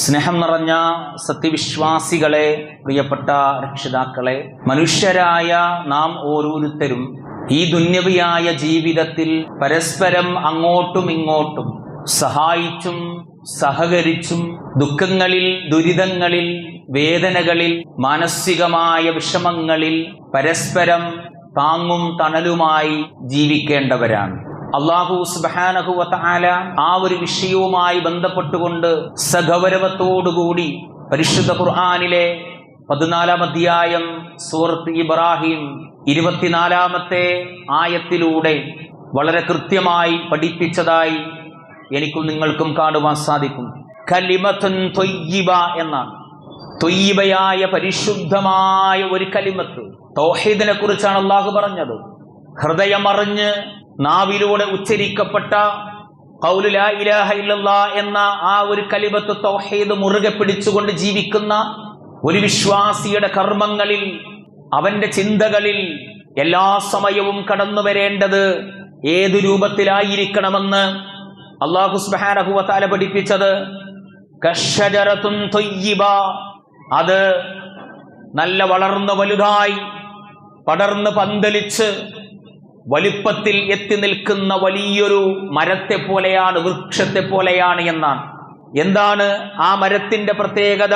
സ്നേഹം നിറഞ്ഞ സത്യവിശ്വാസികളെ പ്രിയപ്പെട്ട രക്ഷിതാക്കളെ മനുഷ്യരായ നാം ഓരോരുത്തരും ഈ ദുന്യവിയായ ജീവിതത്തിൽ പരസ്പരം അങ്ങോട്ടും ഇങ്ങോട്ടും സഹായിച്ചും സഹകരിച്ചും ദുഃഖങ്ങളിൽ ദുരിതങ്ങളിൽ വേദനകളിൽ മാനസികമായ വിഷമങ്ങളിൽ പരസ്പരം താങ്ങും തണലുമായി ജീവിക്കേണ്ടവരാണ്. അള്ളാഹു സുബാനഹുല ആ ഒരു വിഷയവുമായി ബന്ധപ്പെട്ടുകൊണ്ട് സഗൗരവത്തോടുകൂടി പരിശുദ്ധ ഖുർആാനിലെ പതിനാലാം അധ്യായം സൂറത്ത് ഇബ്രാഹിം ഇരുപത്തിനാലാമത്തെ ആയത്തിലൂടെ വളരെ കൃത്യമായി പഠിപ്പിച്ചതായി എനിക്കും നിങ്ങൾക്കും കാണുവാൻ സാധിക്കും. കലിമത്തുൻ തൊയ്യിബ എന്നാണ്. തൊയ്യിബയായ പരിശുദ്ധമായ ഒരു കലിമത്ത്. തൗഹീദിനെ കുറിച്ചാണ് അള്ളാഹു പറഞ്ഞത്. ഹൃദയമറിഞ്ഞ് നാവിലൂടെ ഉച്ചരിക്കപ്പെട്ട ഇലാഹ എന്ന ആ ഒരു കലിമത്ത് തൗഹീദ് മുറുകെ പിടിച്ചുകൊണ്ട് ജീവിക്കുന്ന ഒരു വിശ്വാസിയുടെ കർമ്മങ്ങളിൽ അവന്റെ ചിന്തകളിൽ എല്ലാ സമയവും കടന്നു വരേണ്ടത് ഏതു രൂപത്തിലായിരിക്കണമെന്ന് അള്ളാഹു സുബ്ഹാനഹു വതആല പഠിപ്പിച്ചത് തൊയ്യിബ അത് നല്ല വളർന്ന് വലുതായി പടർന്ന് പന്തലിച്ച് വലിപ്പത്തിൽ എത്തി നിൽക്കുന്ന വലിയൊരു മരത്തെ പോലെയാണ് വൃക്ഷത്തെ പോലെയാണ് എന്നാണ്. എന്താണ് ആ മരത്തിന്റെ പ്രത്യേകത?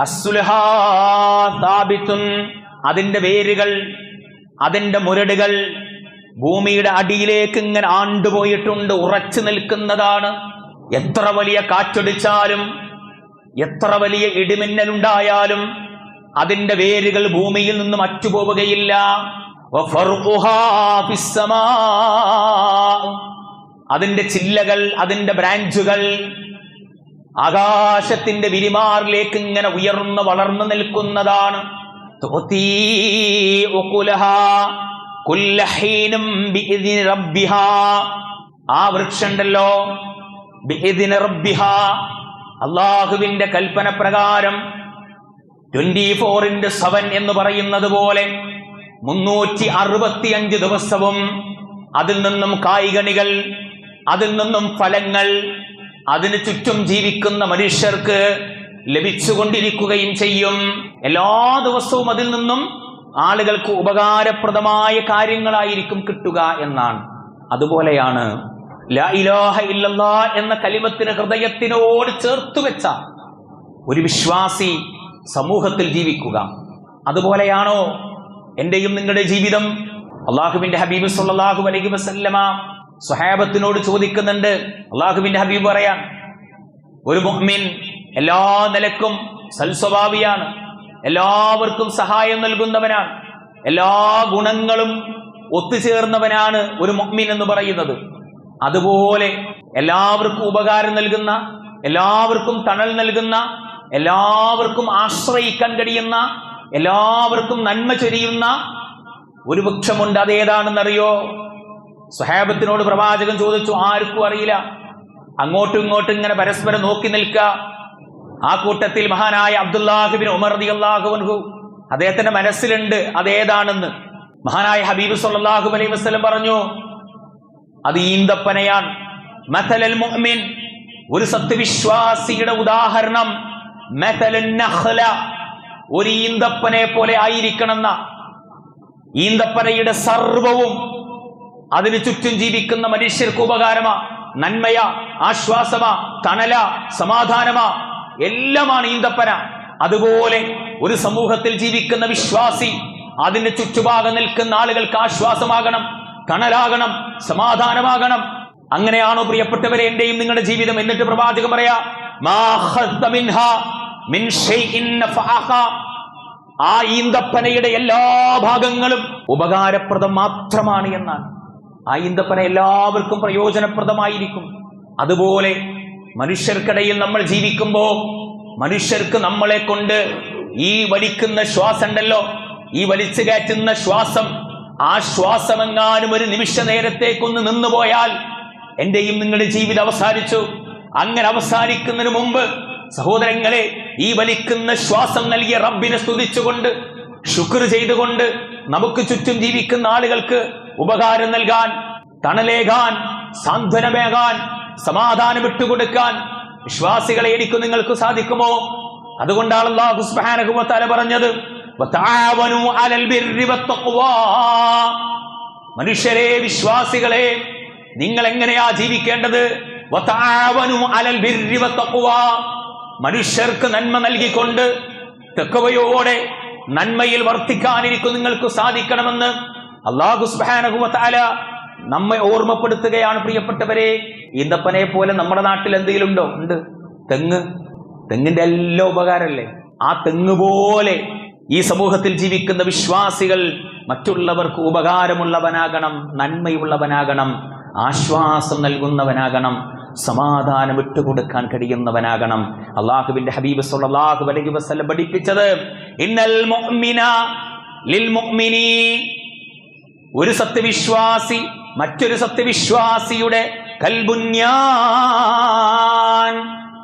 അസുലഹാബിത്തും അതിന്റെ വേരുകൾ അതിന്റെ മുരടുകൾ ഭൂമിയുടെ അടിയിലേക്ക് ഇങ്ങനെ ആണ്ടുപോയിട്ടുണ്ട് ഉറച്ചു നിൽക്കുന്നതാണ്. എത്ര വലിയ കാറ്റൊടിച്ചാലും എത്ര വലിയ ഇടിമിന്നലുണ്ടായാലും അതിന്റെ വേരുകൾ ഭൂമിയിൽ നിന്നും അറ്റുപോവുകയില്ല. അതിന്റെ ചില്ലകൾ അതിന്റെ ബ്രാഞ്ചുകൾ ആകാശത്തിന്റെ വിരിമാറിലേക്ക് ഇങ്ങനെ ഉയർന്നു വളർന്നു നിൽക്കുന്നതാണ്. ആ വൃക്ഷണ്ടല്ലോ. അള്ളാഹുവിന്റെ കൽപ്പന പ്രകാരം ട്വന്റി ഫോർ ഇന്റു സെവൻ എന്ന് പറയുന്നത് പോലെ മുന്നൂറ്റി അറുപത്തിയഞ്ച് ദിവസവും അതിൽ നിന്നും കായികണികൾ അതിൽ നിന്നും ഫലങ്ങൾ അതിന് ചുറ്റും ജീവിക്കുന്ന മനുഷ്യർക്ക് ലഭിച്ചുകൊണ്ടിരിക്കുകയും ചെയ്യും. എല്ലാ ദിവസവും അതിൽ നിന്നും ആളുകൾക്ക് ഉപകാരപ്രദമായ കാര്യങ്ങളായിരിക്കും കിട്ടുക എന്നാണ്. അതുപോലെയാണ് ഇലാഹ എന്ന കലിമത്തിന് ഹൃദയത്തിനോട് ചേർത്തു വെച്ച ഒരു വിശ്വാസി സമൂഹത്തിൽ ജീവിക്കുക. അതുപോലെയാണോ എന്റെയും നിങ്ങളുടെ ജീവിതം അള്ളാഹുവിന്റെ ഹബീബ് സല്ലാഹു അലൈഹി വസല്ലമ സ്വഹാബത്തിനോട് ചോദിക്കുന്നുണ്ട്. അള്ളാഹുവിന്റെ ഹബീബ് പറയാം ഒരു മുഹ്മിൻ എല്ലാ നിലക്കും സൽസ്വഭാവിയാണ്. എല്ലാവർക്കും സഹായം നൽകുന്നവനാണ്. എല്ലാ ഗുണങ്ങളും ഒത്തുചേർന്നവനാണ് ഒരു മുഹ്മിൻ എന്ന് പറയുന്നത്. അതുപോലെ എല്ലാവർക്കും ഉപകാരം നൽകുന്ന എല്ലാവർക്കും തണൽ നൽകുന്ന എല്ലാവർക്കും ആശ്രയിക്കാൻ കഴിയുന്ന എല്ലാവർക്കും നന്മ ചൊരിയുന്ന ഒരു വൃക്ഷമുണ്ട്. അതേതാണെന്നറിയോ? സ്വഹാബത്തിനോട് പ്രവാചകൻ ചോദിച്ചു ആർക്കും അറിയില്ല. അങ്ങോട്ടും ഇങ്ങോട്ടും ഇങ്ങനെ പരസ്പരം നോക്കി നിൽക്കുക ആ കൂട്ടത്തിൽ മഹാനായ അബ്ദുല്ലാഹിബിൻ ഉമർ റതി അള്ളാഹുൻഹു അദ്ദേഹത്തിന്റെ മനസ്സിലുണ്ട് അതേതാണെന്ന്. മഹാനായ ഹബീബ് സല്ലല്ലാഹു അലൈഹി വസ്ലം പറഞ്ഞു അത് ഈന്തപ്പനയാണ്. മഥലൽ മുഅ്മിൻ ഒരു സത്യവിശ്വാസിയുടെ ഉദാഹരണം മഥലുൻ നഖ്ല. ഒരു ഈന്തപ്പനെ പോലെ ആയിരിക്കണമെന്ന ഈന്തപ്പനയുടെ സർവവും അതിന് ചുറ്റും ജീവിക്കുന്ന മനുഷ്യർക്ക് ഉപകാരമാ നന്മയ ആശ്വാസമാ തണല സമാധാനമാ എല്ലാമാണ് ഈന്തപ്പന. അതുപോലെ ഒരു സമൂഹത്തിൽ ജീവിക്കുന്ന വിശ്വാസി അതിന്റെ ചുറ്റുപാകം നിൽക്കുന്ന ആളുകൾക്ക് ആശ്വാസമാകണം തണലാകണം സമാധാനമാകണം. അങ്ങനെയാണോ പ്രിയപ്പെട്ടവരെ എന്റെയും നിങ്ങളുടെ ജീവിതം? എന്നിട്ട് പ്രവാചകം പറയാ ആ ഈന്തപ്പനയുടെ എല്ലാ ഭാഗങ്ങളും ഉപകാരപ്രദം മാത്രമാണ് എന്നാണ്. ആ ഈന്തപ്പന എല്ലാവർക്കും പ്രയോജനപ്രദമായിരിക്കും. അതുപോലെ മനുഷ്യർക്കിടയിൽ നമ്മൾ ജീവിക്കുമ്പോൾ മനുഷ്യർക്ക് നമ്മളെ കൊണ്ട് ഈ വലിക്കുന്ന ശ്വാസം ഉണ്ടല്ലോ ഈ വലിച്ചു കയറ്റുന്ന ശ്വാസം ആ ശ്വാസമെങ്ങാനും ഒരു നിമിഷ നേരത്തേക്കൊന്ന് നിന്നുപോയാൽ എന്റെയും നിങ്ങളുടെ ജീവിതം അവസാനിച്ചു. അങ്ങനെ അവസാനിക്കുന്നതിന് മുമ്പ് സഹോദരങ്ങളെ ഈ വലിക്കുന്ന ശ്വാസം നൽകിയ റബ്ബിനെ സ്തുതിച്ചുകൊണ്ട് ശുക്ർ ചെയ്തുകൊണ്ട് നമുക്ക് ചുറ്റും ജീവിക്കുന്ന ആളുകൾക്ക് ഉപകാരം നൽകാൻ തണലേകാൻ സാന്ത്വനമേകാൻ സമാധാനം വിട്ടുകൊടുക്കാൻ വിശ്വാസികളെ എനിക്ക് നിങ്ങൾക്ക് സാധിക്കുമോ? അതുകൊണ്ടാണ് അള്ളാഹു സുബ്ഹാനഹു വ തആല പറഞ്ഞത് വതആവനു മനുഷ്യരെ വിശ്വാസികളെ നിങ്ങൾ എങ്ങനെയാ ജീവിക്കേണ്ടത്? വതആവനു അലൽ ബിർരി മനുഷ്യർക്ക് നന്മ നൽകിക്കൊണ്ട് തെക്കവയോടെ നന്മയിൽ വർത്തിക്കാനിരിക്കും നിങ്ങൾക്ക് സാധിക്കണമെന്ന് അള്ളാഹു തആല നമ്മെ ഓർമ്മപ്പെടുത്തുകയാണ് പ്രിയപ്പെട്ടവരെ. ഈന്തപ്പനെ പോലെ നമ്മുടെ നാട്ടിൽ എന്തെങ്കിലും ഉണ്ടോ ഉണ്ട്. തെങ്ങ്. തെങ്ങിന്റെ എല്ലാ ഉപകാരമല്ലേ? ആ തെങ്ങ് പോലെ ഈ സമൂഹത്തിൽ ജീവിക്കുന്ന വിശ്വാസികൾ മറ്റുള്ളവർക്ക് ഉപകാരമുള്ളവനാകണം നന്മയുള്ളവനാകണം ആശ്വാസം നൽകുന്നവനാകണം. സമാധാനം വിട്ടുകൊടുക്കാൻ കഴിയുന്നവനാകണം. അള്ളാഹുവിന്റെ ഹബീബ് സല്ലാഹു അലൈഹി വസല്ലം പഠിപ്പിച്ചത് ഇന്നൽ ലിൽ ഒരു സത്യവിശ്വാസി മറ്റൊരു സത്യവിശ്വാസിയുടെ കൽബുന്യാൻ.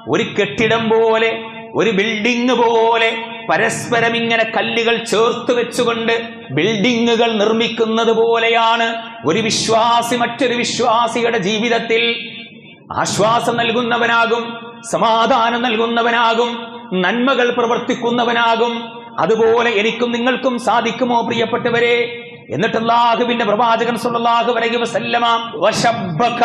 ഒരു കെട്ടിടം പോലെ ഒരു ബിൽഡിംഗ് പോലെ പരസ്പരം ഇങ്ങനെ കല്ലുകൾ ചേർത്ത് വെച്ചുകൊണ്ട് ബിൽഡിങ്ങുകൾ നിർമ്മിക്കുന്നത് പോലെയാണ് ഒരു വിശ്വാസി മറ്റൊരു വിശ്വാസിയുടെ ജീവിതത്തിൽ ആശ്വാസം നൽകുന്നവനാകും സമാധാനം നൽകുന്നവനാകും നന്മകൾ പ്രവർത്തിക്കുന്നവനാകും. അതുപോലെ എനിക്കും നിങ്ങൾക്കും സാധിക്കുമോ പ്രിയപ്പെട്ടവരെ? എന്നിട്ട് അല്ലാഹുവിന്റെ പ്രവാചകൻ വശബ്ബക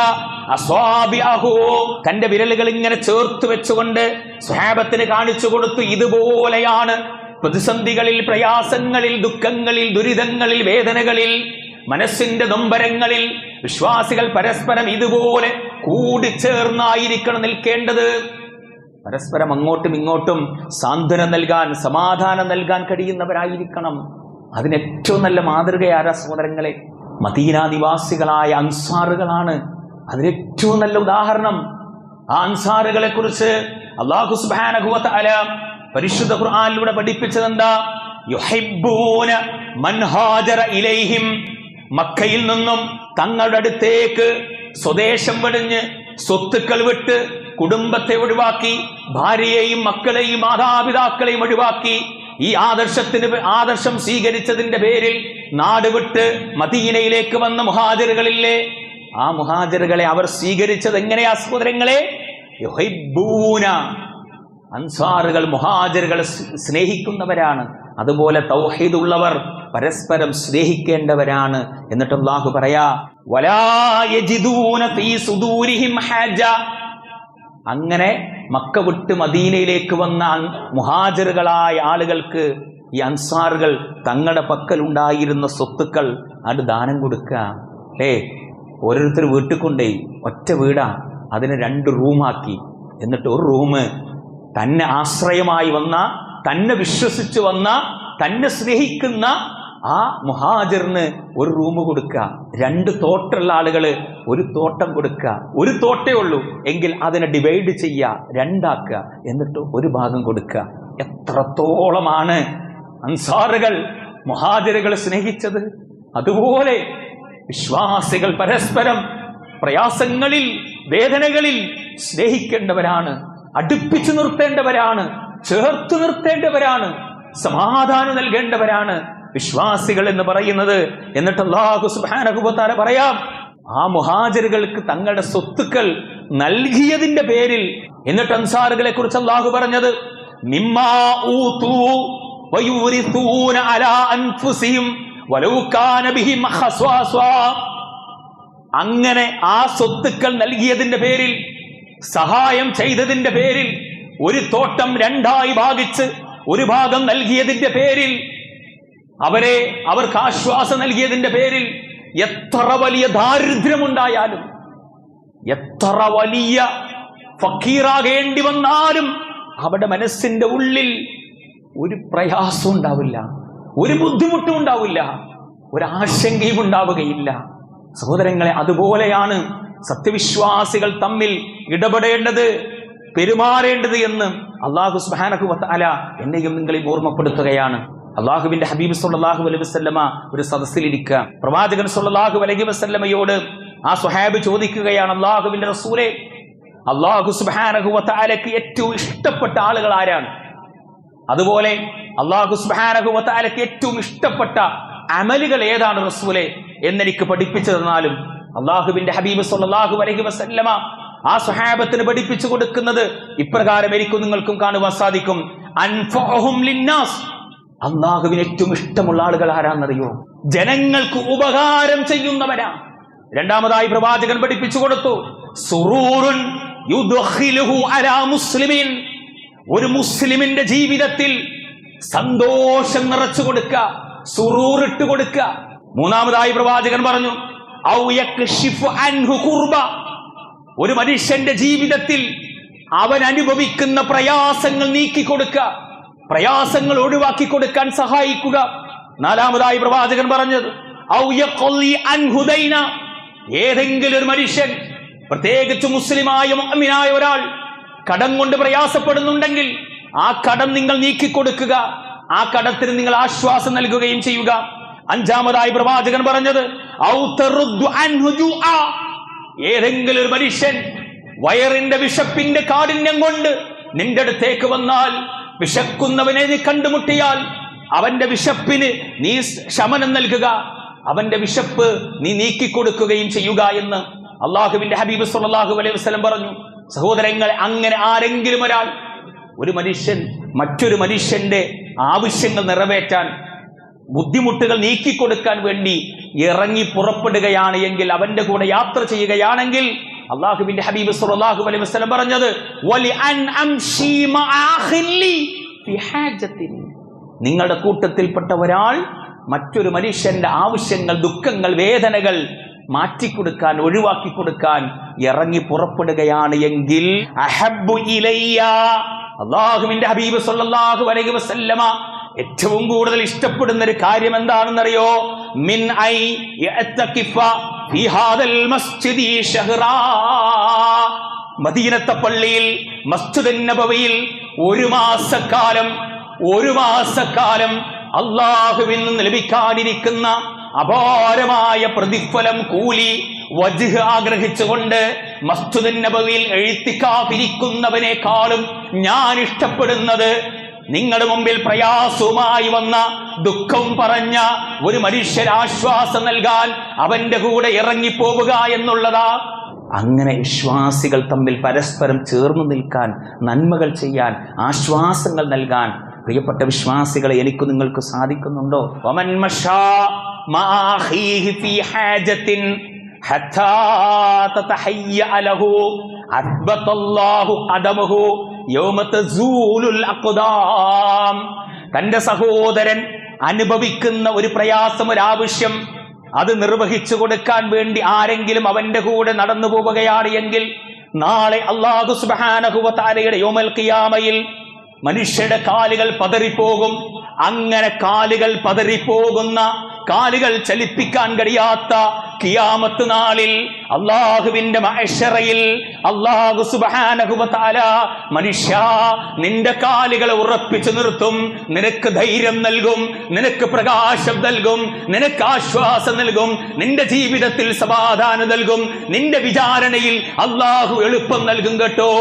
അസ്വാബിഅഹു. തന്റെ വിരലുകൾ ഇങ്ങനെ ചേർത്ത് വെച്ചുകൊണ്ട് സ്വഹാബത്തിന് കാണിച്ചു കൊടുത്തു ഇതുപോലെയാണ്. പ്രതിസന്ധികളിൽ പ്രയാസങ്ങളിൽ ദുഃഖങ്ങളിൽ ദുരിതങ്ങളിൽ വേദനകളിൽ മനസ്സിന്റെ നൊമ്പരങ്ങളിൽ വിശ്വാസികൾ പരസ്പരം ഇതുപോലെ കൂടിച്ചേർന്നായിരിക്കണം നിൽക്കേണ്ടത്. പരസ്പരം അങ്ങോട്ടും ഇങ്ങോട്ടും സാന്ത്വനം നൽകാൻ സമാധാനം നൽകാൻ കഴിയുന്നവരായിരിക്കണം. അതിന് ഏറ്റവും നല്ല മാതൃകയാര സഹോദരങ്ങളെ. മദീന നിവാസികളായ അൻസാറുകളാണ്. അതിനേറ്റവും നല്ല ഉദാഹരണം. ആ അൻസാറുകളെ കുറിച്ച് അള്ളാഹു തആല പരിശുദ്ധ ഖുർആനിലൂടെ പഠിപ്പിച്ചത് എന്താ യുഹിബ്ബൂന മൻ ഹാജറ ഇലൈഹിം മക്കയിൽ നിന്നും തങ്ങളുടെ അടുത്തേക്ക് സ്വദേശം വെടിഞ്ഞ് സ്വത്തുക്കൾ വിട്ട് കുടുംബത്തെ ഒഴിവാക്കി ഭാര്യയെയും മക്കളെയും മാതാപിതാക്കളെയും ഒഴിവാക്കി ഈ ആദർശത്തിന് ആദർശം സ്വീകരിച്ചതിന്റെ പേരിൽ നാട് വിട്ട് മദീനയിലേക്ക് വന്ന മുഹാജിറുകളില്ലേ? ആ മുഹാജിറുകളെ അവർ സ്വീകരിച്ചത് എങ്ങനെയാ സഹോദരങ്ങളെ? അൻസാറുകൾ മുഹാജിറുകൾ സ്നേഹിക്കുന്നവരാണ്. അതുപോലെ തൗഹീദ് ഉള്ളവർ പരസ്പരം സ്നേഹിക്കേണ്ടവരാണ് എന്നിട്ട് അള്ളാഹു പറയാ അങ്ങനെ മക്ക വിട്ട് മദീനയിലേക്ക് വന്ന മുഹാജറുകളായ ആളുകൾക്ക് ഈ അൻസാറുകൾ തങ്ങളുടെ പക്കൽ ഉണ്ടായിരുന്ന സ്വത്തുക്കൾ അത് ദാനം കൊടുക്കുക ഏ ഓരോരുത്തർ വീട്ടിൽ കൊണ്ടേ ഒറ്റ വീടാ അതിനെ രണ്ട് റൂമാക്കി. എന്നിട്ട് ഒരു റൂം തന്നെ ആശ്രയമായി വന്ന തന്നെ വിശ്വസിച്ച് വന്ന തന്നെ സ്നേഹിക്കുന്ന ആ മുഹാജിറിന് ഒരു റൂം കൊടുക്കുക. രണ്ട് തോട്ടുള്ള ആളുകൾ ഒരു തോട്ടം കൊടുക്കുക. ഒരു തോട്ടേ ഉള്ളൂ. എങ്കിൽ അതിനെ ഡിവൈഡ് ചെയ്യുക രണ്ടാക്കുക. എന്നിട്ട് ഒരു ഭാഗം കൊടുക്കുക. എത്രത്തോളമാണ് അൻസാറുകൾ മുഹാജിറുകൾ സ്നേഹിച്ചത്. അതുപോലെ വിശ്വാസികൾ പരസ്പരം പ്രയാസങ്ങളിൽ വേദനകളിൽ സ്നേഹിക്കേണ്ടവരാണ്. അടുപ്പിച്ചു നിർത്തേണ്ടവരാണ്. ചേർത്ത് നിർത്തേണ്ടവരാണ്. സമാധാനം നൽകേണ്ടവരാണ്. വിശ്വാസികൾ എന്ന് പറയുന്നത്. എന്നിട്ട് അള്ളാഹു സുബാനകുബത്താര പറയാം ആ മുഹാജറുകൾക്ക് തങ്ങളുടെ സ്വത്തുക്കൾ നൽകിയതിന്റെ പേരിൽ. എന്നിട്ട് അൻസാറുകളെ കുറിച്ച് അള്ളാഹു പറഞ്ഞത് അങ്ങനെ ആ സ്വത്തുക്കൾ നൽകിയതിന്റെ പേരിൽ സഹായം ചെയ്തതിന്റെ പേരിൽ ഒരു തോട്ടം രണ്ടായി ഭാഗിച്ച് ഒരു ഭാഗം നൽകിയതിന്റെ പേരിൽ അവരെ അവർക്ക് ആശ്വാസം നൽകിയതിന്റെ പേരിൽ എത്ര വലിയ ദാരിദ്ര്യമുണ്ടായാലും എത്ര വലിയ ഫക്കീറാകേണ്ടി വന്നാലും അവരുടെ മനസ്സിന്റെ ഉള്ളിൽ ഒരു പ്രയാസം ഉണ്ടാവില്ല ഒരു ബുദ്ധിമുട്ടും ഉണ്ടാവില്ല ഒരാശങ്കയും ഉണ്ടാവുകയില്ല. സഹോദരങ്ങളെ അതുപോലെയാണ് സത്യവിശ്വാസികൾ തമ്മിൽ ഇടപെടേണ്ടത് പെരുമാറേണ്ടത് എന്ന് അള്ളാഹു സുബാനഹു വത്താല എന്നെയും നിങ്ങളെ ഓർമ്മപ്പെടുത്തുകയാണ്. അള്ളാഹുവിന്റെ ഹബീബ് സുല്ലാഹു അലൈഹി വസല്ലമ ഒരു സദസ്സിലിരിക്കുക പ്രവാചകൻ സുല്ലാഹു അലൈഹി വസല്ലമയോട് ആ സുഹാബ് ചോദിക്കുകയാണ് അള്ളാഹുവിന്റെ റസൂലെ അള്ളാഹു സുബാനഹുലക്ക് ഏറ്റവും ഇഷ്ടപ്പെട്ട ആളുകൾ ആരാണ്? അതുപോലെ അള്ളാഹു സുബാനഹുലക്ക് ഏറ്റവും ഇഷ്ടപ്പെട്ട അമലുകൾ ഏതാണ് റസൂലെ? എന്നെനിക്ക് പഠിപ്പിച്ചു തന്നാലും അള്ളാഹുവിന്റെ ഹബീബ് സുല്ലാഹു അലഹി വസല്ലമ ആ സുഹാബത്തിന് പഠിപ്പിച്ചു കൊടുക്കുന്നത് ഇപ്രകാരം എനിക്കും നിങ്ങൾക്കും കാണുവാൻ സാധിക്കും. ലിന്നാസ്. അള്ളാഹുവിന് ഏറ്റവും ഇഷ്ടമുള്ള ആളുകൾ ആരാന്നറിയോ? ജനങ്ങൾക്ക് ഉപകാരം ചെയ്യുന്നവരാ. രണ്ടാമതായി പ്രവാചകൻ പഠിപ്പിച്ചു കൊടുത്തു സുറൂറുൻ അലാ മുസ്ലിമീൻ. ഒരു മുസ്ലിമിന്റെ ജീവിതത്തിൽ സന്തോഷം നിറച്ചു കൊടുക്ക സുറൂറിട്ട് കൊടുക്ക മൂന്നാമതായി പ്രവാചകൻ പറഞ്ഞു ഒരു മനുഷ്യന്റെ ജീവിതത്തിൽ അവൻ അനുഭവിക്കുന്ന പ്രയാസങ്ങൾ നീക്കി കൊടുക്കുക പ്രയാസങ്ങൾ ഒഴിവാക്കി കൊടുക്കാൻ സഹായിക്കുക നാലാമതായി പ്രവാചകൻ പറഞ്ഞത്. ഏതെങ്കിലും ഒരു മനുഷ്യൻ പ്രത്യേകിച്ച് മുസ്ലിമായ മുഅ്മിനായ ഒരാൾ കടം കൊണ്ട് പ്രയാസപ്പെടുന്നുണ്ടെങ്കിൽ ആ കടം നിങ്ങൾ നീക്കിക്കൊടുക്കുക ആ കടത്തിന് നിങ്ങൾ ആശ്വാസം നൽകുകയും ചെയ്യുക അഞ്ചാമതായി പ്രവാചകൻ പറഞ്ഞത്. ഏതെങ്കിലും ഒരു മനുഷ്യൻ വയറിന്റെ വിശപ്പിന്റെ കാഠിന്യം കൊണ്ട് നിന്റെ അടുത്തേക്ക് വന്നാൽ വിശക്കുന്നവനെ നീ കണ്ടുമുട്ടിയാൽ അവന്റെ വിശപ്പിന് നീ ശമനം നൽകുക. അവന്റെ വിശപ്പ് നീ നീക്കി നീക്കിക്കൊടുക്കുകയും ചെയ്യുക എന്ന് അള്ളാഹുവിന്റെ ഹബീബ് സല്ലല്ലാഹു അലൈഹി വസ്ലം പറഞ്ഞു. സഹോദരങ്ങൾ അങ്ങനെ ആരെങ്കിലും ഒരാൾ ഒരു മനുഷ്യൻ മറ്റൊരു മനുഷ്യന്റെ ആവശ്യങ്ങൾ നിറവേറ്റാൻ ബുദ്ധിമുട്ടുകൾ നീക്കിക്കൊടുക്കാൻ വേണ്ടി ഇറങ്ങി പുറപ്പെടുകയാണ് എങ്കിൽ അവന്റെ കൂടെ യാത്ര ചെയ്യുകയാണെങ്കിൽ അള്ളാഹുവിന്റെ ഹബീബ് സല്ലല്ലാഹു അലൈഹി വസല്ലം പറഞ്ഞത്. നിങ്ങളുടെ കൂട്ടത്തിൽപ്പെട്ട ഒരാൾ മറ്റൊരു മനുഷ്യന്റെ ആവശ്യങ്ങൾ ദുഃഖങ്ങൾ വേദനകൾ മാറ്റിക്കൊടുക്കാൻ ഒഴിവാക്കി കൊടുക്കാൻ ഇറങ്ങി പുറപ്പെടുകയാണ് എങ്കിൽ അള്ളാഹുവിന്റെ ഹബീബ് സല്ലാഹു അലൈഹി വസല്ലമ ഏറ്റവും കൂടുതൽ ഇഷ്ടപ്പെടുന്ന ഒരു കാര്യം എന്താണെന്നറിയോ? മിൻ ഐ മദീനത്തെ പള്ളിയിൽ മസ്ജിദ് നബവിയിൽ ഒരു മാസക്കാലം ഒരു മാസക്കാലം അള്ളാഹുവിൽ നിന്ന് ലഭിക്കാനിരിക്കുന്ന അപാരമായ പ്രതിഫലം കൂലി വജുഹ് ആഗ്രഹിച്ചുകൊണ്ട് മസ്ജിദ് നബവിയിൽ എഴുത്തിക്കാതിരിക്കുന്നവനേക്കാളും ഞാൻ ഇഷ്ടപ്പെടുന്നത് നിങ്ങളുടെ മുമ്പിൽ പ്രയാസവുമായി വന്ന ദുഃഖം പറഞ്ഞ ഒരു മനുഷ്യരാശ്വാസം നൽകാൻ അവന്റെ കൂടെ ഇറങ്ങിപ്പോവുക എന്നുള്ളതാ. അങ്ങനെ വിശ്വാസികൾ തമ്മിൽ പരസ്പരം ചേർന്ന് നിൽക്കാൻ നന്മകൾ ചെയ്യാൻ ആശ്വാസങ്ങൾ നൽകാൻ പ്രിയപ്പെട്ട വിശ്വാസികളെ എനിക്ക് നിങ്ങൾക്ക് സാധിക്കുന്നുണ്ടോ? വമൻ തന്റെ സഹോദരൻ അനുഭവിക്കുന്ന ഒരു പ്രയാസം ഒരു ആവശ്യം അത് നിർവഹിച്ചു കൊടുക്കാൻ വേണ്ടി ആരെങ്കിലും അവന്റെ കൂടെ നടന്നു പോവുകയാണ് എങ്കിൽ നാളെ അള്ളാഹു സുബാനഹുബാരയുടെ യോമൽ കിയാമയിൽ മനുഷ്യരുടെ കാലുകൾ പതറിപ്പോകും. അങ്ങനെ കാലുകൾ പതറിപ്പോകുന്ന കാലുകൾ ചലിപ്പിക്കാൻ കഴിയാത്ത കിയാമത്ത് നാളിൽ അള്ളാഹുവിന്റെ മഹഷറയിൽ അള്ളാഹു സുബാനഹുബത്താല മനുഷ്യ നിന്റെ കാലുകളെ ഉറപ്പിച്ചു നിർത്തും നിനക്ക് ധൈര്യം നൽകും നിനക്ക് പ്രകാശം നൽകും നിനക്ക് ആശ്വാസം നൽകും നിന്റെ ജീവിതത്തിൽ സമാധാനം നൽകും നിന്റെ വിചാരണയിൽ അള്ളാഹു എളുപ്പം നൽകും കേട്ടോ.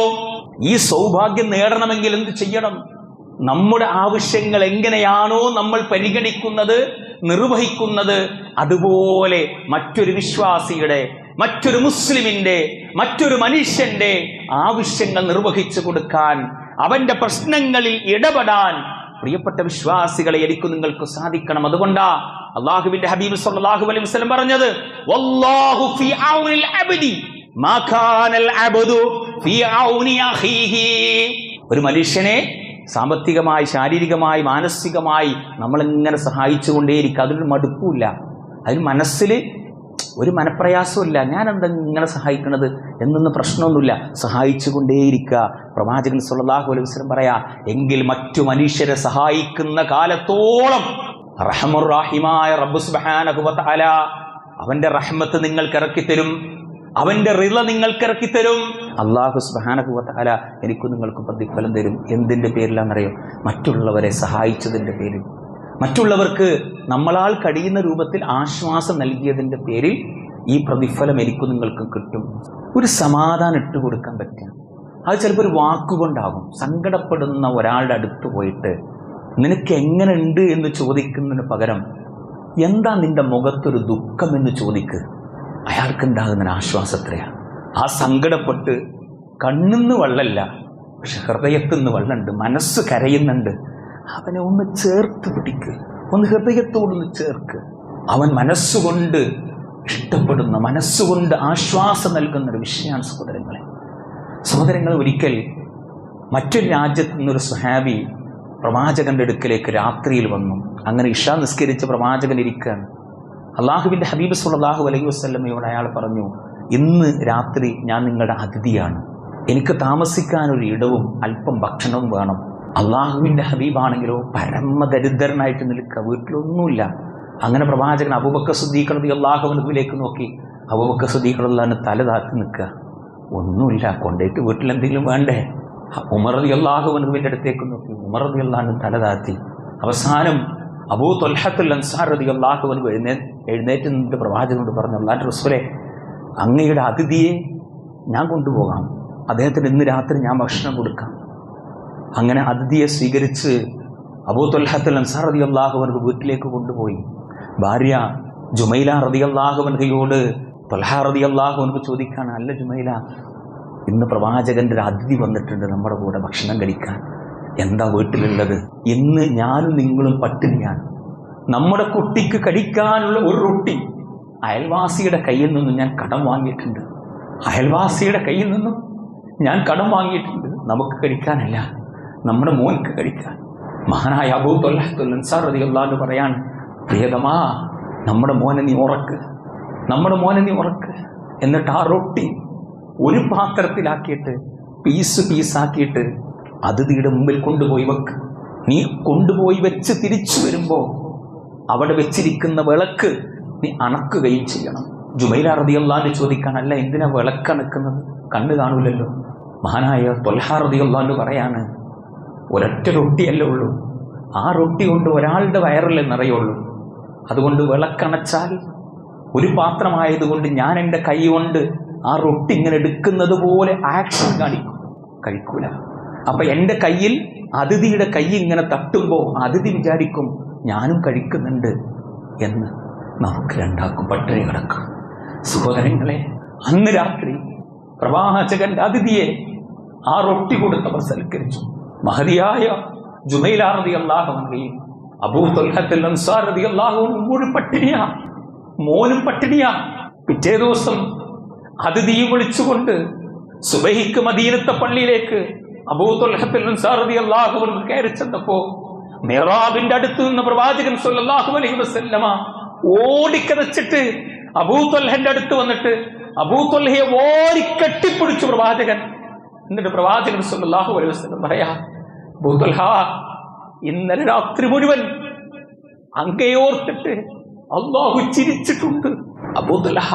ഈ സൗഭാഗ്യം നേടണമെങ്കിൽ എന്ത് ചെയ്യണം? നമ്മുടെ ആവശ്യങ്ങൾ എങ്ങനെയാണോ നമ്മൾ പരിഗണിക്കുന്നത് നിർവഹിക്കുന്നത് അതുപോലെ മറ്റൊരു വിശ്വാസിയുടെ മറ്റൊരു മുസ്ലിമിന്റെ മറ്റൊരു മനുഷ്യന്റെ ആവശ്യങ്ങൾ നിർവഹിച്ചു കൊടുക്കാൻ അവന്റെ പ്രശ്നങ്ങളിൽ ഇടപെടാൻ പ്രിയപ്പെട്ട വിശ്വാസികളെ എനിക്ക് നിങ്ങൾക്ക് സാധിക്കണം. അതുകൊണ്ടാ അള്ളാഹുവിന്റെ ഹബീബ് സല്ലല്ലാഹു അലൈഹി വസല്ലം പറഞ്ഞത് വല്ലാഹു ഫീ ഔനിൽ അബ്ദി മാ കാനൽ അബ്ദു ഫീ ഔനി അഖീഹി. ഒരു മനുഷ്യനെ സാമ്പത്തികമായി ശാരീരികമായി മാനസികമായി നമ്മളിങ്ങനെ സഹായിച്ചുകൊണ്ടേയിരിക്കുക അതിനൊരു മടുപ്പില്ല അതിന് മനസ്സിൽ ഒരു മനപ്രയാസമില്ല ഞാൻ എന്താ ഇങ്ങനെ സഹായിക്കണത് എന്നൊന്നും പ്രശ്നമൊന്നുമില്ല. സഹായിച്ചുകൊണ്ടേയിരിക്കുക. പ്രവാചകൻ സുല്ലാഹു അലൈഹി പറയാ എങ്കിൽ മറ്റു മനുഷ്യരെ സഹായിക്കുന്ന കാലത്തോളം റഹമുറാഹിമായ റബ്ബു സുബ്ഹാനഹു വ അവന്റെ റഹ്മത്ത് നിങ്ങൾക്ക് ഇറക്കിത്തരും അവന്റെ റിള നിങ്ങൾക്ക് ഇറക്കിത്തരും അള്ളാഹു സുബ്ഹാനഹു അല എനിക്കും നിങ്ങൾക്കും പ്രതിഫലം തരും. എന്തിന്റെ പേരിലാണെന്നറിയോ? മറ്റുള്ളവരെ സഹായിച്ചതിന്റെ പേരിൽ. മറ്റുള്ളവർക്ക് നമ്മളാൽ കഴിയുന്ന രൂപത്തിൽ ആശ്വാസം നൽകിയതിന്റെ പേരിൽ ഈ പ്രതിഫലം എനിക്കും നിങ്ങൾക്കും കിട്ടും. ഒരു സമാധാനം ഇട്ട് കൊടുക്കാൻ പറ്റുക. അത് ചിലപ്പോൾ ഒരു വാക്കുകൊണ്ടാകും. സങ്കടപ്പെടുന്ന ഒരാളുടെ അടുത്ത് പോയിട്ട് നിനക്ക് എങ്ങനെ ഉണ്ട് എന്ന് ചോദിക്കുന്നതിന് പകരം എന്താ നിന്റെ മുഖത്തൊരു ദുഃഖം എന്ന് ചോദിക്ക്? അയാൾക്ക് ഉണ്ടാകുന്ന ആശ്വാസത്രയാണ്. ആ സങ്കടപ്പെട്ട് കണ്ണിന്ന് വെള്ളമില്ല പക്ഷെ ഹൃദയത്തിന്ന് വെള്ളമുണ്ട് മനസ്സ് കരയുന്നുണ്ട്. അവനെ ഒന്ന് ചേർത്ത് പിടിക്ക്. ഒന്ന് ഹൃദയത്തോടൊന്ന് ചേർക്ക്. അവൻ മനസ്സുകൊണ്ട് ഇഷ്ടപ്പെടുന്ന മനസ്സുകൊണ്ട് ആശ്വാസം നൽകുന്ന ഒരു വിഷയമാണ് സഹോദരങ്ങളെ. സഹോദരങ്ങൾ ഒരിക്കൽ മറ്റൊരു രാജ്യത്ത് നിന്നൊരു സുഹാബി പ്രവാചകന്റെ അടുക്കലേക്ക് രാത്രിയിൽ വന്നു. അങ്ങനെ ഇഷ നിസ്കരിച്ച പ്രവാചകൻ ഇരിക്കുകയാണ് അള്ളാഹുവിന്റെ ഹബീബ് സുല്ലാഹു അലൈഹി വസ്ലമയോട് അയാൾ പറഞ്ഞു ഇന്ന് രാത്രി ഞാൻ നിങ്ങളുടെ അതിഥിയാണ്. എനിക്ക് താമസിക്കാനൊരു ഇടവും അല്പം ഭക്ഷണവും വേണം. അള്ളാഹുവിന്റെ ഹബീബാണെങ്കിലോ പരമദരിദ്രനായിട്ട് നിൽക്കുക. വീട്ടിലൊന്നുമില്ല. അങ്ങനെ പ്രവാചകൻ അബുബക്ക സുദ്ദീഖണതി അള്ളാഹുവിനുവിലേക്ക് നോക്കി. അബുബക്ക സുദ്ദീഖണല്ലാന്ന് തല താത്തി നിൽക്കുക. ഒന്നുമില്ല കൊണ്ടേറ്റ് വീട്ടിലെന്തെങ്കിലും വേണ്ടേ? ഉമറതി അള്ളാഹുവിന്റെ അടുത്തേക്ക് നോക്കി. ഉമറതി അള്ളാഹു തല താത്തി അവസാനം അബൂ തൊൽഹത്തുൽ അൻസാർ റതി അള്ളാഹുവിനു എഴുന്നേ എഴുന്നേറ്റ് നിന്നിട്ട് പ്രവാചകനോട് പറഞ്ഞു അള്ളാഹ് റസൂലെ അങ്ങയുടെ അതിഥിയെ ഞാൻ കൊണ്ടുപോകാം. അദ്ദേഹത്തിന് ഇന്ന് രാത്രി ഞാൻ ഭക്ഷണം കൊടുക്കാം. അങ്ങനെ അതിഥിയെ സ്വീകരിച്ച് അബൂ തൊൽഹത്തുൽ അൻസാർ റതി അള്ളാഹുവിനക്ക് വീട്ടിലേക്ക് കൊണ്ടുപോയി. ഭാര്യ ജുമൈല റതി അള്ളാഹുവൻകയോട് തൊലഹാ റതി അള്ളാഹുവനക്ക് ചോദിക്കാണ് അല്ല ജുമൈല ഇന്ന് പ്രവാചകന്റെ ഒരു അതിഥി വന്നിട്ടുണ്ട് നമ്മുടെ കൂടെ ഭക്ഷണം കഴിക്കാൻ. എന്താ വീട്ടിലുള്ളത്? ഇന്ന് ഞാനും നിങ്ങളും പട്ടിണിയാണ്. നമ്മുടെ കുട്ടിക്ക് കഴിക്കാനുള്ള ഒരു റൊട്ടി അയൽവാസിയുടെ കയ്യിൽ നിന്നും ഞാൻ കടം വാങ്ങിയിട്ടുണ്ട്. അയൽവാസിയുടെ കയ്യിൽ നിന്നും ഞാൻ കടം വാങ്ങിയിട്ടുണ്ട്. നമുക്ക് കഴിക്കാനല്ല നമ്മുടെ മോൻക്ക് കഴിക്കാൻ. മഹാനായ അബൂ തൊല്ലാൻസാർ റതി അള്ളാഹ് പറയാൻ പ്രിയതമാ നമ്മുടെ മോനെ നീ ഉറക്ക് നമ്മുടെ മോനെ നീ ഉറക്ക്. എന്നിട്ട് ആ റൊട്ടി ഒരു പാത്രത്തിലാക്കിയിട്ട് പീസ് പീസാക്കിയിട്ട് അതിഥിയുടെ മുമ്പിൽ കൊണ്ടുപോയി വെക്ക്. നീ കൊണ്ടുപോയി വെച്ച് തിരിച്ചു വരുമ്പോൾ അവിടെ വെച്ചിരിക്കുന്ന വിളക്ക് നീ അണക്കുകയും ചെയ്യണം. ജുമൈല ചോദിക്കാൻ അല്ല എന്തിനാ വിളക്കണക്കുന്നത് കണ്ണ് കാണൂലല്ലോ. മഹാനായ തൊൽഹാ റതി അള്ളാന്റെ പറയാണ് ഒരൊറ്റ റൊട്ടിയല്ലേ ഉള്ളൂ. ആ റൊട്ടി കൊണ്ട് ഒരാളുടെ വയറല്ലേ നിറയുള്ളൂ. അതുകൊണ്ട് വിളക്കണച്ചാൽ ഒരു പാത്രമായതുകൊണ്ട് ഞാൻ എന്റെ കൈ കൊണ്ട് ആ റൊട്ടി ഇങ്ങനെ എടുക്കുന്നത് പോലെ ആക്ഷൻ കാണിക്കും. കഴിക്കൂല. അപ്പൊ എന്റെ കയ്യിൽ അതിഥിയുടെ കൈ ഇങ്ങനെ തട്ടുമ്പോൾ അതിഥി വിചാരിക്കും ഞാനും കഴിക്കുന്നുണ്ട് എന്ന്. നമുക്ക് രണ്ടാക്കും പട്ടിണി കിടക്കും. സഹോദരങ്ങളെ അന്ന് രാത്രി പ്രവാചകന്റെ അതിഥിയെ ആ റൊട്ടി കൊടുത്തവർ സൽക്കരിച്ചു. മഹതിയായ ജുമൈലാറതി അള്ളാഹുവിനെയും അബൂ തൊൽഹത്തിൽ അൻസാറതി അള്ളാഹുവിനും മുഴുവൻ പട്ടിണിയാ. മോനും പട്ടിണിയാ. പിറ്റേ ദിവസം അതിഥിയെ വിളിച്ചുകൊണ്ട് സുബഹിക്ക് മദീനത്തെ പള്ളിയിലേക്ക് അബൂ തൊൽഹത്തിൽ അൻസാറതി അള്ളാഹുവിൻ കയറി ചെന്നപ്പോ മെഹറാബിന്റെ അടുത്ത് നിന്ന് പ്രവാചകൻ സല്ലല്ലാഹു അലൈഹി വസല്ലമ ഓടിക്കതച്ചിട്ട് അബൂത്തൊൽഹന്റെ അടുത്ത് വന്നിട്ട് അബൂത്തൊൽഹയെ ഓരി ഓടി കെട്ടിപ്പിടിച്ചു പ്രവാചകൻ. എന്നിട്ട് പ്രവാചകൻ സല്ലല്ലാഹു അലൈഹി പറയാ അബൂത്തൊൽഹ ഇന്നലെ രാത്രി മുഴുവൻ അങ്ങയോർത്തിട്ട് അള്ളാഹു ചിരിച്ചിട്ടുണ്ട്. അബൂ തൊൽഹ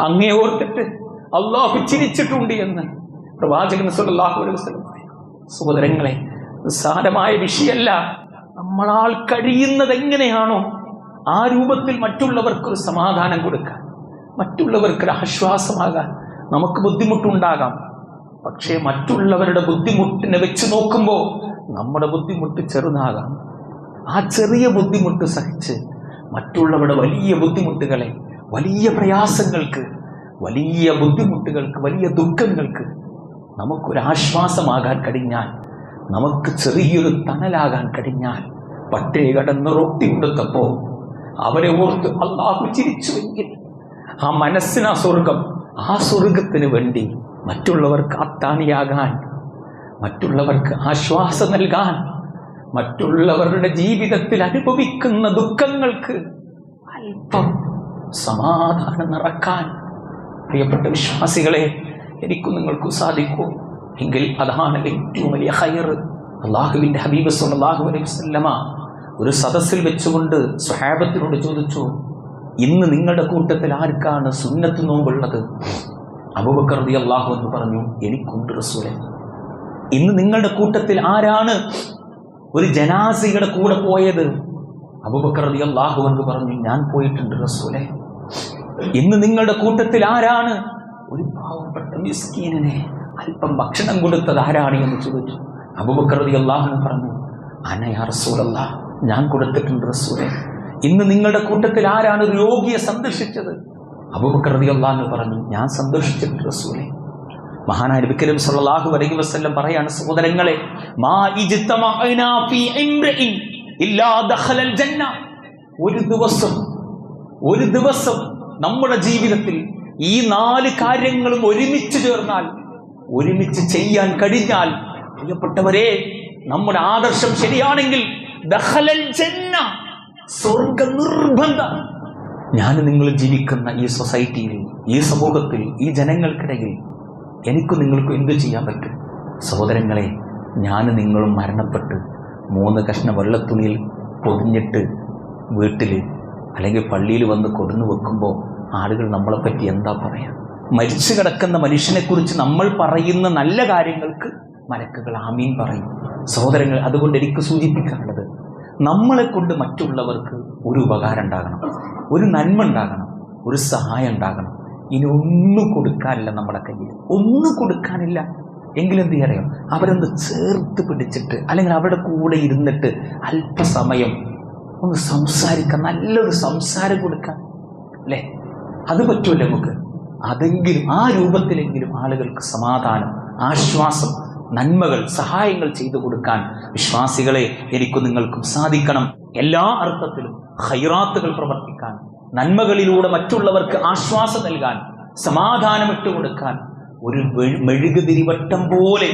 അങ്ങയോർത്തിട്ട് അള്ളാഹു ചിരിച്ചിട്ടുണ്ട് എന്ന് പ്രവാചകൻ സല്ലല്ലാഹു അലൈഹി പറയാം. സഹോദരങ്ങളെ നിസ്സാരമായ വിഷയമല്ല നമ്മളാൽ കഴിയുന്നത് എങ്ങനെയാണോ ആ രൂപത്തിൽ മറ്റുള്ളവർക്കൊരു സമാധാനം കൊടുക്കാൻ മറ്റുള്ളവർക്കൊരു ആശ്വാസമാകാൻ നമുക്ക് ബുദ്ധിമുട്ടുണ്ടാകാം. പക്ഷേ മറ്റുള്ളവരുടെ ബുദ്ധിമുട്ടിനെ വെച്ച് നോക്കുമ്പോൾ നമ്മുടെ ബുദ്ധിമുട്ട് ചെറുതാകാം. ആ ചെറിയ ബുദ്ധിമുട്ട് സഹിച്ച് മറ്റുള്ളവരുടെ വലിയ ബുദ്ധിമുട്ടുകളെ വലിയ പ്രയാസങ്ങൾക്ക് വലിയ ബുദ്ധിമുട്ടുകൾക്ക് വലിയ ദുഃഖങ്ങൾക്ക് നമുക്കൊരാശ്വാസമാകാൻ കഴിഞ്ഞാൽ നമുക്ക് ചെറിയൊരു തണലാകാൻ കഴിഞ്ഞാൽ പട്ടേ കടന്ന് റൊട്ടി കൊടുത്തപ്പോ അവരെ ഓർത്ത് അള്ളാഹു ചിരിച്ചുവെങ്കിൽ ആ മനസ്സിന് സ്വർഗം ആ സ്വർഗത്തിന് വേണ്ടി മറ്റുള്ളവർക്ക് അത്താണിയാകാൻ മറ്റുള്ളവർക്ക് ആശ്വാസം നൽകാൻ മറ്റുള്ളവരുടെ ജീവിതത്തിൽ അനുഭവിക്കുന്ന ദുഃഖങ്ങൾക്ക് അല്പം സമാധാനം നിറക്കാൻ. പ്രിയപ്പെട്ട വിശ്വാസികളെ എനിക്കും നിങ്ങൾക്കും സാധിക്കൂ. എങ്കിൽ അതാണ് ഏറ്റവും വലിയ ഹയർ അള്ളാഹുവിന്റെ ഹബീബ് സല്ലല്ലാഹു അലൈഹി വസല്ലമ ഒരു സദസ്സിൽ വെച്ചുകൊണ്ട് സ്വഹാബത്തിനോട് ചോദിച്ചു ഇന്ന് നിങ്ങളുടെ കൂട്ടത്തിൽ ആർക്കാണ് സുന്നത്ത് നോമ്പുള്ളത്? അബൂബക്കർ റളിയല്ലാഹു അള്ളാഹു എന്ന് പറഞ്ഞു എനിക്കുണ്ട് റസൂലെ. ഇന്ന് നിങ്ങളുടെ കൂട്ടത്തിൽ ആരാണ് ഒരു ജനാസിയുടെ കൂടെ പോയത്? അബൂബക്കർ റളിയല്ലാഹു അള്ളാഹു എന്ന് പറഞ്ഞു ഞാൻ പോയിട്ടുണ്ട് റസൂലെ. ഇന്ന് നിങ്ങളുടെ കൂട്ടത്തിൽ ആരാണ് ഒരു പാവപ്പെട്ട മിസ്കീനെ അല്പം ഭക്ഷണം കൊടുത്തത് ആരാണ്? എന്ന് ചോദിച്ചു. അബൂബക്കർ അള്ളാഹു അള്ളാഹു പറഞ്ഞു അനയാ റസൂലല്ല. ഞാൻ കൊടുത്തിട്ടുണ്ട് റസൂലെ. ഇന്ന് നിങ്ങളുടെ കൂട്ടത്തിൽ ആരാണ് രോഗിയെ സന്ദർശിച്ചത്? അബൂബക്കർ റളിയല്ലാഹു പറഞ്ഞു ഞാൻ സന്ദർശിച്ചിട്ടുണ്ട് റസൂലെ. മഹാനായ നബി കരീം സല്ലല്ലാഹു അലൈഹി വസല്ലം പറയാണ് സഹോദരങ്ങളെ ദഖലൽ ജന്ന. ഒരു ദിവസം ഒരു ദിവസം നമ്മുടെ ജീവിതത്തിൽ ഈ നാല് കാര്യങ്ങളും ഒരുമിച്ച് ചേർന്നാൽ ഒരുമിച്ച് ചെയ്യാൻ കഴിഞ്ഞാൽ പ്രിയപ്പെട്ടവരെ നമ്മുടെ ആദർശം ശരിയാണെങ്കിൽ സ്വർഗ നിർബന്ധം. ഞാൻ നിങ്ങൾ ജീവിക്കുന്ന ഈ സൊസൈറ്റിയിൽ ഈ സമൂഹത്തിൽ ഈ ജനങ്ങൾക്കിടയിൽ എനിക്ക് നിങ്ങൾക്കും എന്ത് ചെയ്യാൻ പറ്റും? സഹോദരങ്ങളെ ഞാൻ നിങ്ങളും മരണപ്പെട്ട് മൂന്ന് കഷ്ണ വെള്ളത്തുണിയിൽ പൊതിഞ്ഞിട്ട് വീട്ടിൽ അല്ലെങ്കിൽ പള്ളിയിൽ വന്ന് കൊടുന്നു വെക്കുമ്പോൾ ആളുകൾ നമ്മളെപ്പറ്റി എന്താ പറയാ? മരിച്ചു കിടക്കുന്ന മനുഷ്യനെക്കുറിച്ച് നമ്മൾ പറയുന്ന നല്ല കാര്യങ്ങൾക്ക് മലക്കുകൾ ആമീൻ പറയും. സഹോദരങ്ങൾ അതുകൊണ്ട് എനിക്ക് സൂചിപ്പിക്കാനുള്ളത് നമ്മളെ കൊണ്ട് മറ്റുള്ളവർക്ക് ഒരു ഉപകാരം ഉണ്ടാകണം ഒരു നന്മ ഉണ്ടാകണം ഒരു സഹായം ഉണ്ടാകണം. ഇനി ഒന്നും കൊടുക്കാനില്ല നമ്മുടെ കയ്യിൽ. ഒന്നും കൊടുക്കാനില്ല. എങ്കിലെന്ത് അറിയാം? അവരൊന്ന് ചേർത്ത് പിടിച്ചിട്ട് അല്ലെങ്കിൽ അവരുടെ കൂടെ ഇരുന്നിട്ട് അല്പസമയം ഒന്ന് സംസാരിക്കാൻ നല്ലൊരു സംസാരം കൊടുക്കാം. അല്ലേ? അത് പറ്റുമല്ലോ നമുക്ക്? അതെങ്കിലും ആ രൂപത്തിലെങ്കിലും ആളുകൾക്ക് സമാധാനം ആശ്വാസം നന്മകൾ സഹായങ്ങൾ ചെയ്തു കൊടുക്കാൻ വിശ്വാസികളെ എനിക്കും നിങ്ങൾക്കും സാധിക്കണം. എല്ലാ അർത്ഥത്തിലും ഹൈറാത്തുകൾ പ്രവർത്തിക്കാൻ നന്മകളിലൂടെ മറ്റുള്ളവർക്ക് ആശ്വാസം നൽകാൻ സമാധാനമിട്ട് ഇട്ടുകൊടുക്കാൻ ഒരു മെഴുകുതിരിവട്ടം പോലെ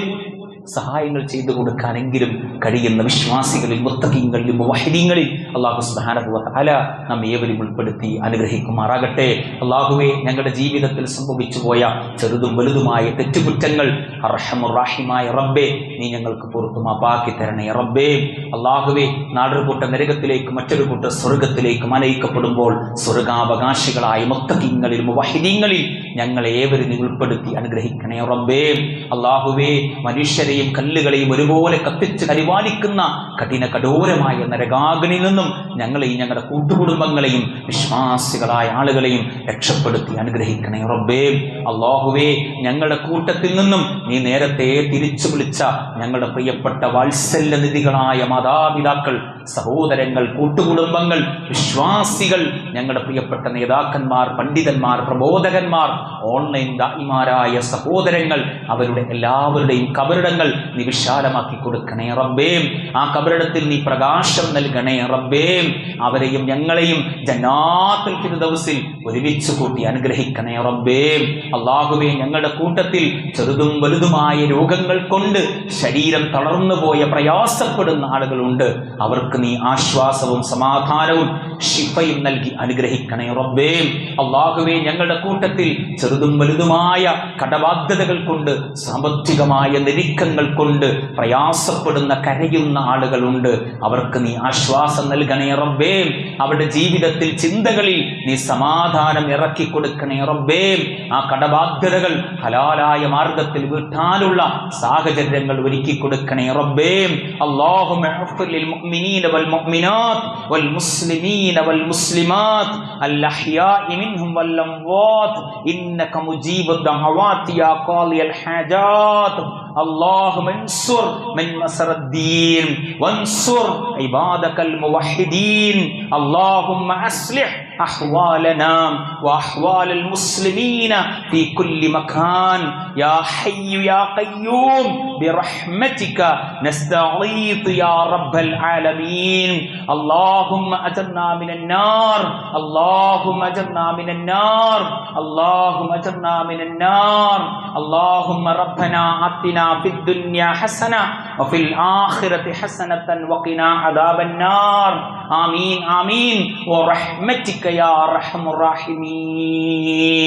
സഹായങ്ങൾ ചെയ്തു കൊടുക്കാനെങ്കിലും കഴിയുന്ന വിശ്വാസികളിൽ മുത്തകീങ്ങളിൽ വഹരീങ്ങളിൽ അള്ളാഹു സുബാനഹുവ അല നാം ഏവരും ഉൾപ്പെടുത്തി അനുഗ്രഹിക്കുമാറാകട്ടെ. അള്ളാഹുവെ ഞങ്ങളുടെ ജീവിതത്തിൽ സംഭവിച്ചു പോയ ചെറുതും വലുതുമായ തെറ്റുകുറ്റങ്ങൾ അർഹമുറാഹിമായ റബ്ബെ നീ ഞങ്ങൾക്ക് പുറത്തു മാപ്പാക്കി തരണേ റബ്ബേ. അള്ളാഹുവെ നാടൊരു കൂട്ട നരകത്തിലേക്ക് മറ്റൊരു കൂട്ട സ്വർഗത്തിലേക്കും അനയിക്കപ്പെടുമ്പോൾ സ്വർഗാവകാശികളായ മുത്തകീങ്ങളിൽ വഹിദീങ്ങളിൽ ഞങ്ങളെ ഏവരും നീ ഉൾപ്പെടുത്തി അനുഗ്രഹിക്കണേ റബ്ബേ. അള്ളാഹുവേ മനുഷ്യരെയും കല്ലുകളെയും ഒരുപോലെ കത്തിച്ച് പരിപാലിക്കുന്ന കഠിന കഠോരമായ നരകാഗ്നി നിന്നും ഞങ്ങളെയും ഞങ്ങളുടെ കൂട്ടുകുടുംബങ്ങളെയും വിശ്വാസികളായ ആളുകളെയും രക്ഷപ്പെടുത്തി അനുഗ്രഹിക്കണേ റബ്ബേ. അള്ളാഹുവേ ഞങ്ങളുടെ കൂട്ടത്തിൽ നിന്നും നീ നേരത്തെ തിരിച്ചു വിളിച്ച ഞങ്ങളുടെ പ്രിയപ്പെട്ട വാത്സല്യ നിധികളായ മാതാപിതാക്കൾ സഹോദരങ്ങൾ കൂട്ടുകുടുംബങ്ങൾ വിശ്വാസികൾ ഞങ്ങളുടെ പ്രിയപ്പെട്ട നേതാക്കന്മാർ പണ്ഡിതന്മാർ പ്രബോധകന്മാർ ഓൺലൈൻ ദായിമാരായ സഹോദരങ്ങൾ അവരുടെ എല്ലാവരുടെയും കബറിടങ്ങൾ നീ വിശാലമാക്കി കൊടുക്കണേ റബ്ബേം. ആ കബറിടത്തിൽ നീ പ്രകാശം നൽകണേ റബ്ബേം. അവരെയും ഞങ്ങളെയും ജന്നാത്തുൽ ഫിർദൗസിൽ ഒരുമിച്ച് കൂട്ടി അനുഗ്രഹിക്കണേ റബ്ബേം. അള്ളാഹുബേ ഞങ്ങളുടെ കൂട്ടത്തിൽ ചെറുതും വലുതുമായ രോഗങ്ങൾ കൊണ്ട് ശരീരം തളർന്നു പോയ പ്രയാസപ്പെടുന്ന ആളുകളുണ്ട്. അവർക്ക് നീ ആശ്വാസവും സമാധാനവും ശിഫയും നൽകി അനുഗ്രഹിക്കണേ റബ്ബേ അള്ളാഹുവേ ഞങ്ങളുടെ കൂട്ടത്തിൽ ചെറുതും വലുതുമായ കടബാധ്യതകൾ കൊണ്ട് സാമ്പത്തികമായ നിരീക്കങ്ങൾ കൊണ്ട് പ്രയാസപ്പെടുന്ന കരയുന്ന ആളുകളുണ്ട് അവർക്ക് നീ ആശ്വാസം നൽകണേ റബ്ബേ അവരുടെ ജീവിതത്തിൽ ചിന്തകളിൽ നീ സമാധാനം ഇറക്കി കൊടുക്കണേ റബ്ബേ ആ കടബാധ്യതകൾ ഹലാലായ മാർഗത്തിൽ വീട്ടാനുള്ള സാഹചര്യങ്ങൾ ഒരുക്കി കൊടുക്കണേ റബ്ബേ اللهم اغفر للمؤمنين والمؤمنات والمسلمين والمسلمات الأحياء منهم والأموات. إنك مجيب الدعوات يا قاضي الحاجات. اللهم انصر من نصر الدين وانصر عبادك الموحدين. اللهم أصلح أحوالنا وأحوال المسلمين في كل مكان. يا حي يا قيوم برحمتك نستغيث يا رب العالمين. اللهم أجرنا من النار اللهم أجرنا من النار اللهم أجرنا من النار. اللهم ربنا آتنا في الدنيا حسنة وفي الآخرة حسنة وقنا عذاب النار. آمين آمين. ورحمتك يا أرحم الراحمين.